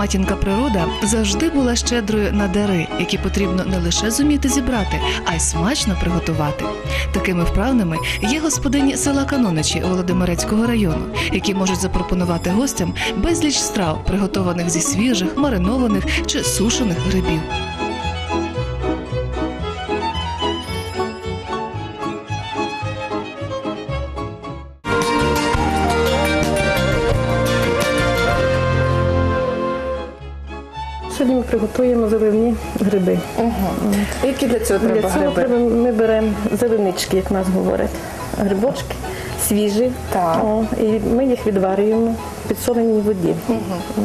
Матінка природа завжди була щедрою на дари, які потрібно не лише зуміти зібрати, а й смачно приготувати. Такими вправними є господині села Каноничі Володимирецького району, які можуть запропонувати гостям безліч страв, приготованих зі свіжих, маринованих чи сушених грибів. Ми приготуємо заливні гриби. Які для цього треба Для цього гриби? треба, ми беремо заливнички, як нас говорять, грибочки свіжі. Так. О, і ми їх відварюємо в підсоленій воді.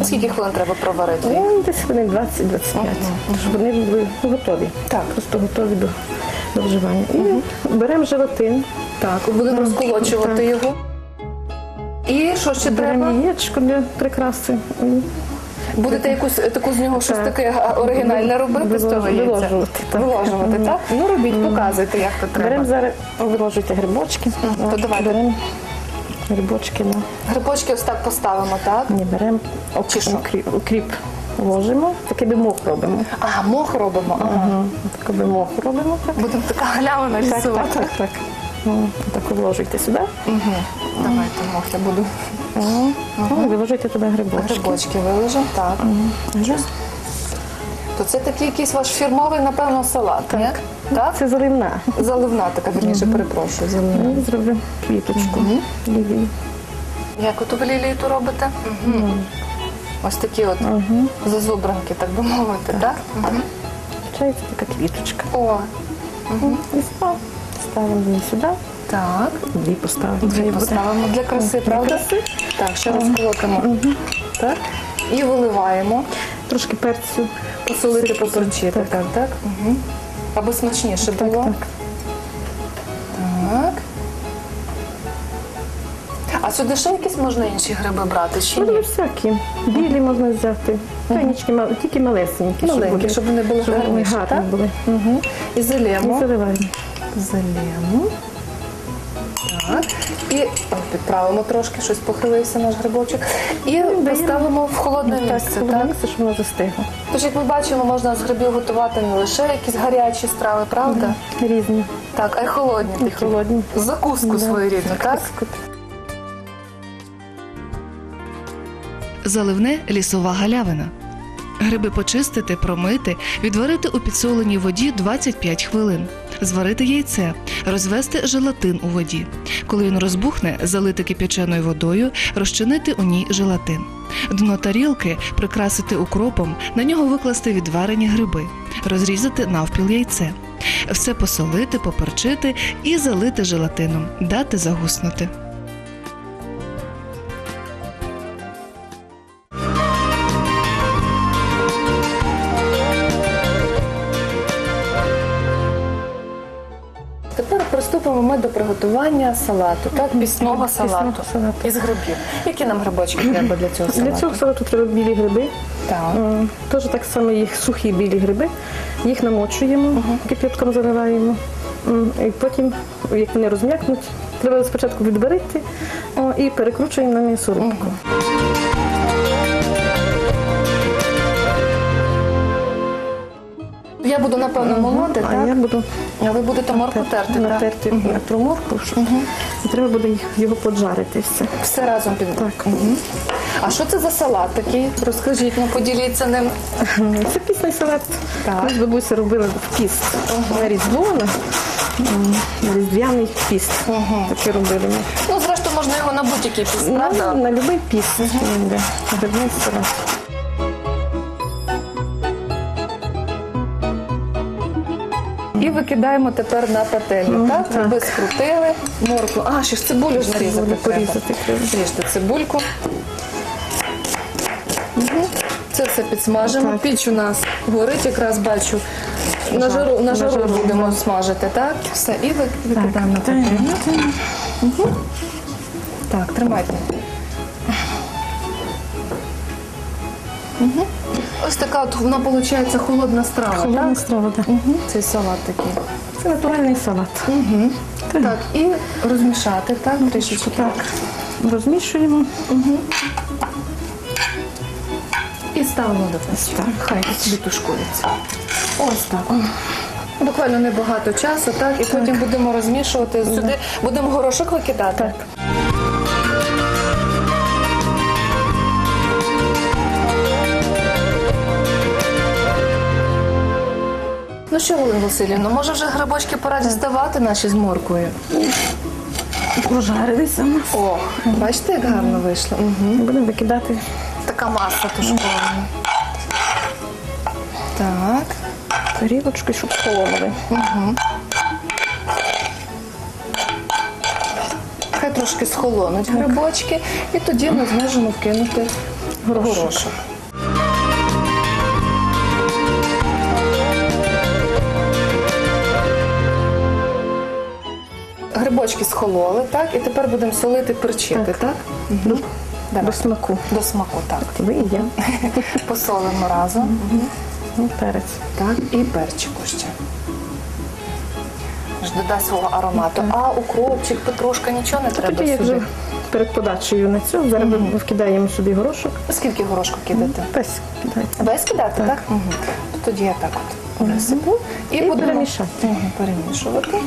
Скільки хвилин треба проварити? їх? Ну, десь вони 20-25, щоб вони були готові. Так. Просто готові до, до вживання. І беремо желатин, Так, будемо розколочувати так. його. І що ще беремо треба? яєчко для прикраси. і Будете якусь таку з нього щось таке оригінальне робити з того яйця? виложувати, так. Виложувати, так? Ну робіть, показуйте, як то треба. Беремо зараз, виложуйте грибочки. То давайте. Беремо грибочки на Грибочки ось так поставимо, так? Не беремо Чи що? укріп, укріп ложимо, такий би мох робимо. А, мох робимо. Ага. Ага. Такий би мох робимо. Так, Будемо така галявина так, так, так. так. Ну, так вложуйте сюди. Давайте мох я буду. Ну, і виложуйте туди грибочки. Грибочки виложимо, так. Щось. То це такий якийсь ваш фірмовий, напевно, салат, ні? Так? Це заливна. Заливна така, вірніше, перепрошую, заливна. І зробимо квіточку. Лілії. Як от ви лілії ту робите? Ось такі от зазубранки, так би мовити, так? Мгм. Получається така квіточка. О, І став- ставимо її сюди. Так. Дві поставимо. Дві поставимо для краси, правда? краси. Так, ще розколотимо. Так. І виливаємо. Трошки перцю. Посолити, поперчити. Так, так. так. Угу. Аби смачніше Так, було. так. Так. А сюди ще якісь можна інші гриби брати чи Можна ні? всякі. Білі можна взяти. Танічки, мал- тільки малесенькі. Маленькі, щоб вони були щоб вони гарніші, гарні так? були. Угу. І І заливаємо. Залємо. Так. І о, підправимо трошки, щось похилився наш грибочок. І поставимо в холодне місце. Так? місце, щоб воно застигло. Тож, як ми бачимо, можна з грибів готувати не лише якісь гарячі страви, правда? Різні. Так, а й холодні І такі. холодні. Закуску своєрідну, так? Заливне лісова галявина. Гриби почистити, промити, відварити у підсоленій воді 25 хвилин, зварити яйце, розвести желатин у воді. Коли він розбухне, залити кип'яченою водою, розчинити у ній желатин. Дно тарілки прикрасити укропом, на нього викласти відварені гриби, розрізати навпіл яйце. Все посолити, поперчити і залити желатином, дати загуснути. До приготування салату, так? Пісного салату. салату. Із грибів. Які нам грибочки треба для цього салату? Для цього салату треба білі гриби. Так. М, Теж так само їх сухі білі гриби. Їх намочуємо, кип'ятком заливаємо. М, І потім, як вони розм'якнуть, треба спочатку відварити о, і перекручуємо на м'ясорубку. Я буду, напевно, молоти, А так? я буду А ви будете морку терти, так? натерти натру морку. щоб- І треба буде їх- його поджарити все. Все разом під Так. Мгм. А що це за салат такий? Розкажіть, ну поділіться ним. Це пісний салат. Так. Бабуся робила в піст на різдво, на, м, на різдвяний піст. Таке робили ми. Ну, зрештою, можна його на будь-який піс, правда? на будь-який піст. йде. Грибний салат. І викидаємо тепер на пательню, так? так. Ви скрутили моркву. А, ще ж цибулю ж нарізати треба. Зріжте цибульку. Мгм. Це все підсмажимо. Так. Піч у нас горить, якраз бачу. На жару, на жару жару, будемо смажити, так? Все, і ви- викидаємо на пательню. Мгм. Так, тримайте. Мгм. Ось така от вона виходить холодна страва, Холодна так? страва, так. Цей салат такий. Це натуральний салат. Так, і розмішати, так, трішечки. Так. Розмішуємо. І ставимо до печі. Так. Хай собі тушкується. Ось так. Буквально небагато часу, так, і потім будемо розмішувати сюди. Будемо горошок викидати. Так. Ну що, Галина Васильівна, може вже грибочки пора діставати наші з морквою? Прожарилися у нас. О, бачите, як гарно вийшло. Угу. Будемо викидати Така маса тушкована. Так. тарілочку, щоб холонули. Хай трошки схолонуть грибочки, і тоді ми зможемо вкинути горошок. Грибочки схололи, так? І тепер будемо солити, перчити, так? До, Давай. до смаку. До смаку, так. Ви і я. Посолимо разом. Ну, перець. Так, і перчику ще. Додасть свого аромату. А укропчик, петрушка, нічого не треба Тоді як сюди. вже перед подачею на цю, зараз ми вкидаємо сюди горошок. Скільки горошку кидати? Весь кидаємо. Весь кидати, так? Угу. Тоді я так от висиплю і, І будемо перемішати. Мгм, перемішувати.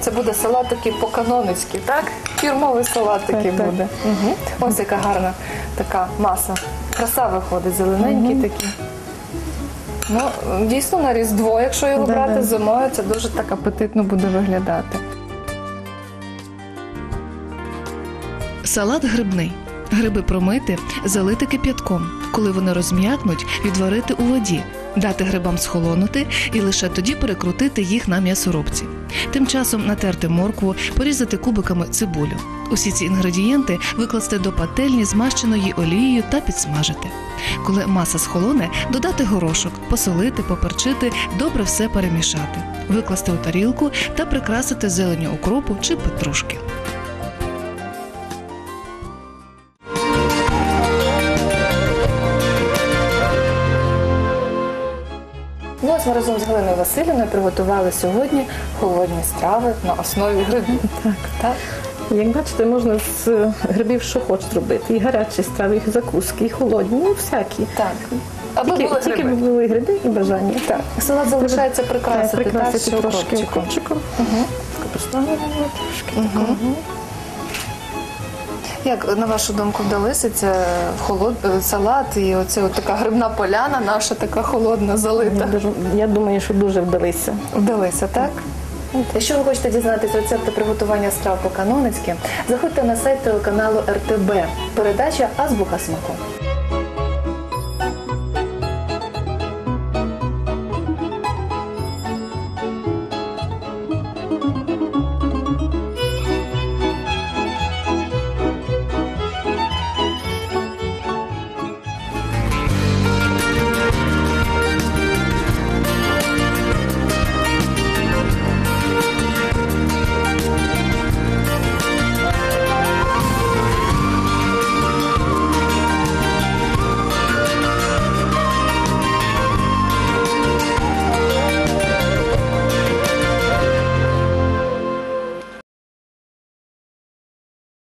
Це буде салат такий по-каноницький, так? Фірмовий салат такий Так, так. буде. Угу. Ось яка гарна така маса. Краса виходить, зелененький такий. Ну, дійсно на Різдво, якщо його Да, брати да. зимою, це дуже так апетитно буде виглядати. Салат грибний. Гриби промити, залити кип'ятком. Коли вони розм'якнуть, відварити у воді, дати грибам схолонути і лише тоді перекрутити їх на м'ясорубці. Тим часом натерти моркву, порізати кубиками цибулю. Усі ці інгредієнти викласти до пательні, змащеної олією та підсмажити. Коли маса схолоне, додати горошок, посолити, поперчити, добре все перемішати, викласти у тарілку та прикрасити зеленю укропу чи петрушки. Ми разом з Галиною Васильівною приготували сьогодні холодні страви на основі грибів. Так. Так? Як бачите, можна з грибів що хоч зробити. І гарячі страви, і закуски, і холодні, ну всякі. Так. Аби Тільки, були тільки гриби. були гриби і бажання. Так. Салат залишається Так, прикрасити, прикрасити так, трошки укропчиком. Угу. Поставимо трошки такого. Як на вашу думку вдалися ця холод... е, салат і оце от така грибна поляна, наша така холодна, залита. я думаю, що дуже вдалися. Вдалися, так? Якщо ви хочете дізнатися рецепти приготування страв по-каноницьки, заходьте на сайт телеканалу РТБ. Передача Азбука смаку.